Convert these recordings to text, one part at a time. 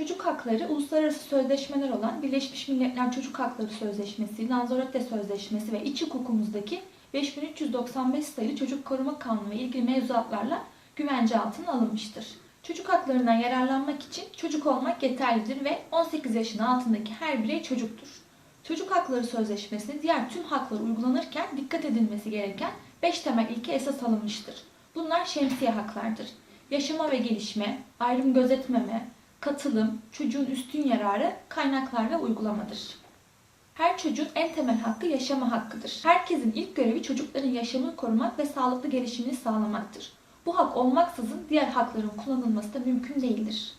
Çocuk hakları uluslararası sözleşmeler olan Birleşmiş Milletler Çocuk Hakları Sözleşmesi, Lanzarote Sözleşmesi ve iç hukukumuzdaki 5395 sayılı Çocuk Koruma Kanunu ve ilgili mevzuatlarla güvence altına alınmıştır. Çocuk haklarından yararlanmak için çocuk olmak yeterlidir ve 18 yaşın altındaki her birey çocuktur. Çocuk Hakları Sözleşmesi'ne diğer tüm haklar uygulanırken dikkat edilmesi gereken 5 temel ilke esas alınmıştır. Bunlar şemsiye haklardır. Yaşama ve gelişme, ayrım gözetmeme, katılım, çocuğun üstün yararı, kaynaklar ve uygulamadır. Her çocuğun en temel hakkı yaşama hakkıdır. Herkesin ilk görevi çocukların yaşamını korumak ve sağlıklı gelişimini sağlamaktır. Bu hak olmaksızın diğer hakların kullanılması da mümkün değildir.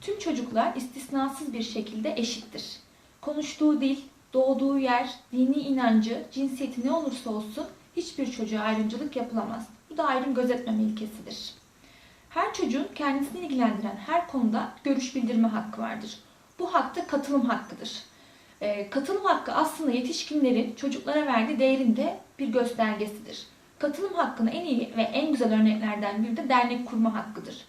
Tüm çocuklar istisnasız bir şekilde eşittir. Konuştuğu dil, doğduğu yer, dini inancı, cinsiyeti ne olursa olsun hiçbir çocuğa ayrımcılık yapılamaz. Bu da ayrım gözetmeme ilkesidir. Her çocuğun kendisini ilgilendiren her konuda görüş bildirme hakkı vardır. Bu hak da katılım hakkıdır. Ee, katılım hakkı aslında yetişkinlerin çocuklara verdiği değerin de bir göstergesidir. Katılım hakkını en iyi ve en güzel örneklerden biri de dernek kurma hakkıdır.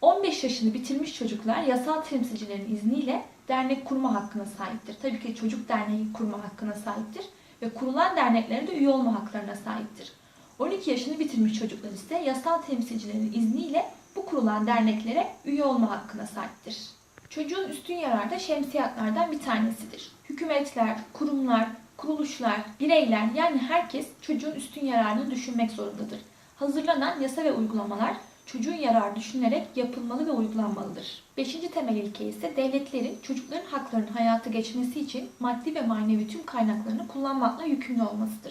15 yaşını bitirmiş çocuklar yasal temsilcilerin izniyle dernek kurma hakkına sahiptir. Tabii ki çocuk derneği kurma hakkına sahiptir ve kurulan derneklere de üye olma haklarına sahiptir. 12 yaşını bitirmiş çocuklar ise yasal temsilcilerin izniyle bu kurulan derneklere üye olma hakkına sahiptir. Çocuğun üstün yararı da şemsiyatlardan bir tanesidir. Hükümetler, kurumlar, kuruluşlar, bireyler yani herkes çocuğun üstün yararını düşünmek zorundadır. Hazırlanan yasa ve uygulamalar çocuğun yararı düşünülerek yapılmalı ve uygulanmalıdır. Beşinci temel ilke ise devletlerin çocukların haklarının hayata geçmesi için maddi ve manevi tüm kaynaklarını kullanmakla yükümlü olmasıdır.